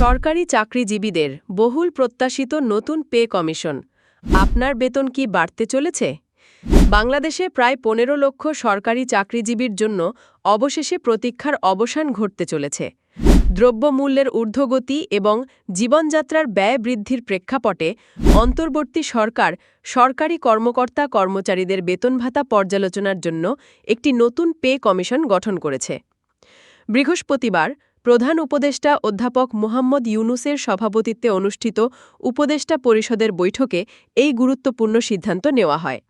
সরকারি চাকরিজীবীদের বহুল প্রত্যাশিত নতুন পে কমিশন। আপনার বেতন কি বাড়তে চলেছে? বাংলাদেশে প্রায় পনেরো লক্ষ সরকারি চাকরিজীবীর জন্য অবশেষে প্রতীক্ষার অবসান ঘটতে চলেছে। দ্রব্যমূল্যের ঊর্ধ্বগতি এবং জীবনযাত্রার ব্যয় বৃদ্ধির প্রেক্ষাপটে অন্তর্বর্তী সরকার সরকারি কর্মকর্তা কর্মচারীদের বেতন ভাতা পর্যালোচনার জন্য একটি নতুন পে কমিশন গঠন করেছে। বৃহস্পতিবার প্রধান উপদেষ্টা অধ্যাপক মোহাম্মদ ইউনুসের সভাপতিত্বে অনুষ্ঠিত উপদেষ্টা পরিষদের বৈঠকে এই গুরুত্বপূর্ণ সিদ্ধান্ত নেওয়া হয়।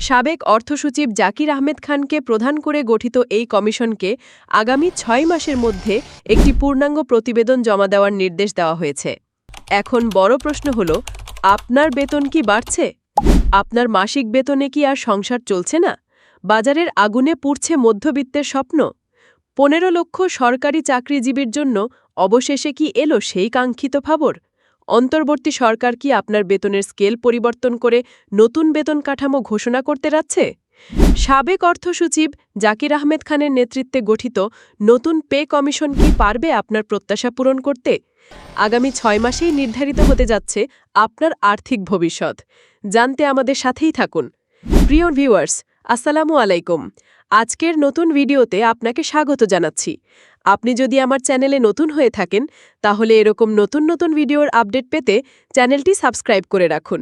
সাবেক অর্থসচিব জাকির আহমেদ খানকে প্রধান করে গঠিত এই কমিশনকে আগামী ছয় মাসের মধ্যে একটি পূর্ণাঙ্গ প্রতিবেদন জমা দেওয়ার নির্দেশ দেওয়া হয়েছে। এখন বড় প্রশ্ন হল, আপনার বেতন কি বাড়ছে? আপনার মাসিক বেতনে কি আর সংসার চলছে না? বাজারের আগুনে পুড়ছে মধ্যবিত্তের স্বপ্ন? পনেরো লক্ষ সরকারি চাকরিজীবীর জন্য অবশেষে কি এলো সেই কাঙ্ক্ষিত খবর? অন্তর্বর্তী সরকার কি আপনার বেতনের স্কেল পরিবর্তন করে নতুন বেতন কাঠামো ঘোষণা করতে যাচ্ছে? সাবেক অর্থসচিব জাকির আহমেদ খানের নেতৃত্বে গঠিত নতুন পে কমিশন কি পারবে আপনার প্রত্যাশা পূরণ করতে? আগামী ছয় মাসেই নির্ধারিত হতে যাচ্ছে আপনার আর্থিক ভবিষ্যৎ। জানতে আমাদের সাথেই থাকুন। প্রিয় ভিউয়ার্স আসসালামু আলাইকুম। আজকের নতুন ভিডিওতে আপনাকে স্বাগত জানাচ্ছি। আপনি যদি আমার চ্যানেলে নতুন হয়ে থাকেন, তাহলে এরকম নতুন নতুন ভিডিওর আপডেট পেতে চ্যানেলটি সাবস্ক্রাইব করে রাখুন।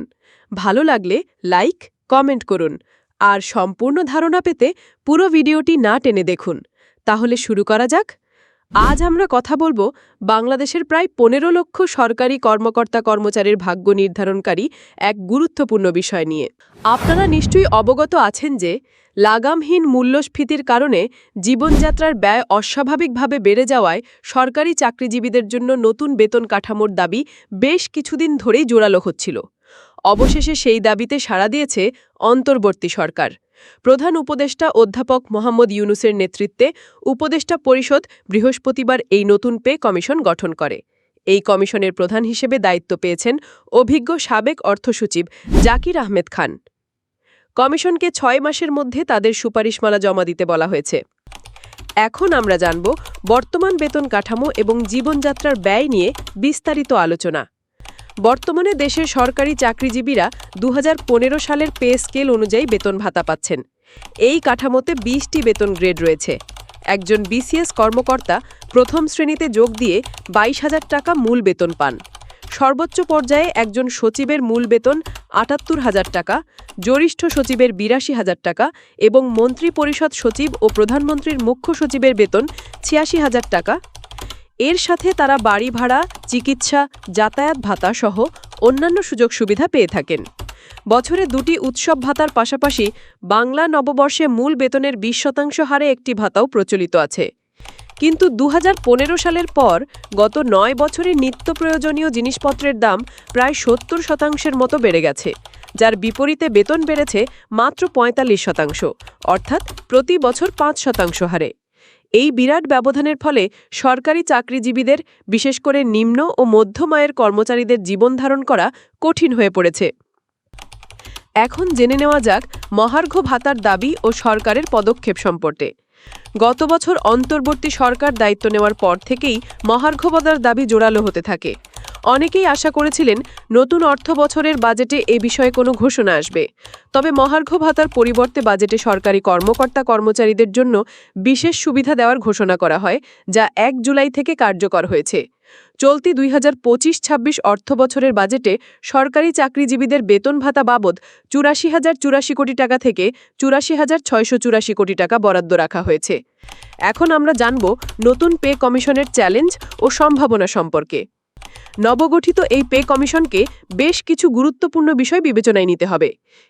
ভালো লাগলে লাইক, কমেন্ট করুন। আর সম্পূর্ণ ধারণা পেতে পুরো ভিডিওটি না টেনে দেখুন। তাহলে শুরু করা যাক। আজ আমরা কথা বলব বাংলাদেশের প্রায় পনেরো লক্ষ সরকারি কর্মকর্তা কর্মচারীর ভাগ্য নির্ধারণকারী এক গুরুত্বপূর্ণ বিষয় নিয়ে। আপনারা নিশ্চয়ই অবগত আছেন যে, লাগামহীন মূল্যস্ফীতির কারণে জীবনযাত্রার ব্যয় অস্বাভাবিকভাবে বেড়ে যাওয়ায় সরকারি চাকরিজীবীদের জন্য নতুন বেতন কাঠামোর দাবি বেশ কিছুদিন ধরেই জোরালো হচ্ছিল। অবশেষে সেই দাবিতে সাড়া দিয়েছে অন্তর্বর্তী সরকার। প্রধান উপদেষ্টা অধ্যাপক মোহাম্মদ ইউনুসের নেতৃত্বে উপদেষ্টা পরিষদ বৃহস্পতিবার এই নতুন পে কমিশন গঠন করে। এই কমিশনের প্রধান হিসেবে দায়িত্ব পেয়েছেন অভিজ্ঞ সাবেক অর্থসচিব জাকির আহমেদ খান। কমিশনকে ছয় মাসের মধ্যে তাদের সুপারিশমালা জমা দিতে বলা হয়েছে। এখন আমরা জানব বর্তমান বেতন কাঠামো এবং জীবনযাত্রার ব্যয় নিয়ে বিস্তারিত আলোচনা। বর্তমানে দেশের সরকারি চাকরিজীবীরা দু হাজার পনেরো সালের পে স্কেল অনুযায়ী বেতন ভাতা পাচ্ছেন। এই কাঠামোতে বিশটি বেতন গ্রেড রয়েছে। একজন বিসিএস কর্মকর্তা প্রথম শ্রেণীতে যোগ দিয়ে বাইশ হাজার টাকা মূল বেতন পান। সর্বোচ্চ পর্যায়ে একজন সচিবের মূল বেতন আটাত্তর হাজার টাকা জ্যেষ্ঠ সচিবের বিরাশি হাজার টাকা এবং মন্ত্রী পরিষদ সচিব ও প্রধানমন্ত্রীর মুখ্য সচিবের বেতন ছিয়াশি হাজার টাকা এর সাথে তারা বাড়ি ভাড়া, চিকিৎসা, যাতায়াত ভাতা সহ অন্যান্য সুযোগ সুবিধা পেয়ে থাকেন। বছরে দুটি উৎসব ভাতার পাশাপাশি বাংলা নববর্ষে মূল বেতনের বিশ শতাংশ হারে একটি ভাতাও প্রচলিত আছে। কিন্তু দু হাজার পনেরো সালের পর গত নয় বছরে নিত্য প্রয়োজনীয় জিনিসপত্রের দাম প্রায় সত্তর শতাংশের মতো বেড়ে গেছে, যার বিপরীতে বেতন বেড়েছে মাত্র পঁয়তাল্লিশ শতাংশ, অর্থাৎ প্রতি বছর পাঁচ শতাংশ হারে। এই বিরাট ব্যবধানের ফলে সরকারি চাকরিজীবীদের, বিশেষ করে নিম্ন ও মধ্যমায়ের কর্মচারীদের জীবন ধারণ করা কঠিন হয়ে পড়েছে। এখন জেনে নেওয়া যাক মহার্ঘ ভাতার দাবি ও সরকারের পদক্ষেপ সম্পর্কে। গত বছর অন্তর্বর্তী সরকার দায়িত্ব নেওয়ার পর থেকেই মহার্ঘ ভাতার দাবি জোরালো হতে থাকে। অনেকেই আশা করেছিলেন নতুন অর্থ বছরের বাজেটে এ বিষয়ে কোনো ঘোষণা আসবে। তবে মহার্ঘ ভাতার পরিবর্তে বাজেটে সরকারি কর্মকর্তা কর্মচারীদের জন্য বিশেষ সুবিধা দেওয়ার ঘোষণা করা হয়, যা এক জুলাই থেকে কার্যকর হয়েছে। চলতি দুই হাজার পঁচিশ ছাব্বিশ অর্থ বছরের বাজেটে সরকারি চাকরিজীবীদের বেতন ভাতা বাবদ চুরাশি হাজার চুরাশি কোটি টাকা থেকে চুরাশি হাজার ছয়শো চুরাশি কোটি টাকা বরাদ্দ রাখা হয়েছে। এখন আমরা জানব নতুন পে কমিশনের চ্যালেঞ্জ ও সম্ভাবনা সম্পর্কে। নবগঠিত এই পে কমিশনকে বেশ কিছু গুরুত্বপূর্ণ বিষয় বিবেচনায় নিতে হবে।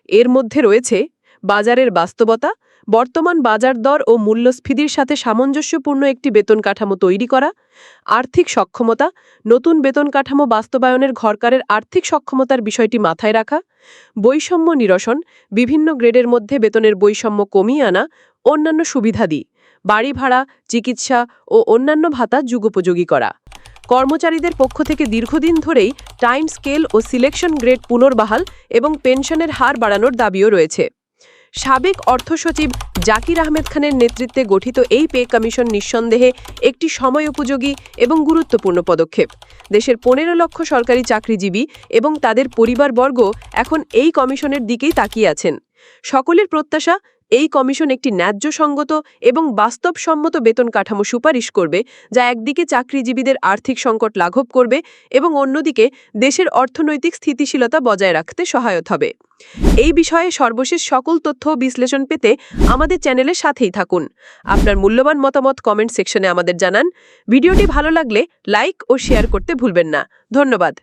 এর মধ্যে রয়েছে বাজারের বাস্তবতা, বর্তমান বাজার দর ও মূল্যস্ফীতির সাথে সামঞ্জস্যপূর্ণ একটি বেতন কাঠামো তৈরি করা, আর্থিক সক্ষমতা, নতুন বেতন কাঠামো বাস্তবায়নের ঘরকারের আর্থিক সক্ষমতার বিষয়টি মাথায় রাখা, বৈষম্য নিরসন, বিভিন্ন গ্রেডের মধ্যে বেতনের বৈষম্য কমিয়ে আনা, অন্যান্য সুবিধাদি বাড়ি ভাড়া, চিকিৎসা ও অন্যান্য ভাতা যুগোপযোগী করা। কর্মচারীদের পক্ষ থেকে দীর্ঘদিন ধরেই টাইম স্কেল ও সিলেকশন গ্রেড পুনর্বহাল এবং পেনশনের হার বাড়ানোর দাবিও রয়েছে। সাবেক অর্থ সচিব জাকির আহমেদ খানের নেতৃত্বে গঠিত এই পে কমিশন নিঃসন্দেহে একটি সময় উপযোগী এবং গুরুত্বপূর্ণ পদক্ষেপ। দেশের পনেরো লক্ষ সরকারি চাকরিজীবী এবং তাদের পরিবারবর্গ এখন এই কমিশনের দিকেই তাকিয়ে আছেন। সকলের প্রত্যাশা এই কমিশন একটি ন্যায্যসঙ্গত এবং বাস্তবসম্মত বেতন কাঠামো সুপারিশ করবে, যা একদিকে চাকরিজীবীদের আর্থিক সংকট লাঘব করবে এবং অন্যদিকে দেশের অর্থনৈতিক স্থিতিশীলতা বজায় রাখতে সহায়ক হবে। এই বিষয়ে সর্বশেষ সকল তথ্য বিশ্লেষণ পেতে আমাদের চ্যানেলের সাথেই থাকুন। আপনার মূল্যবান মতামত কমেন্ট সেকশনে আমাদের জানান। ভিডিওটি ভালো লাগলে লাইক ও শেয়ার করতে ভুলবেন না। ধন্যবাদ।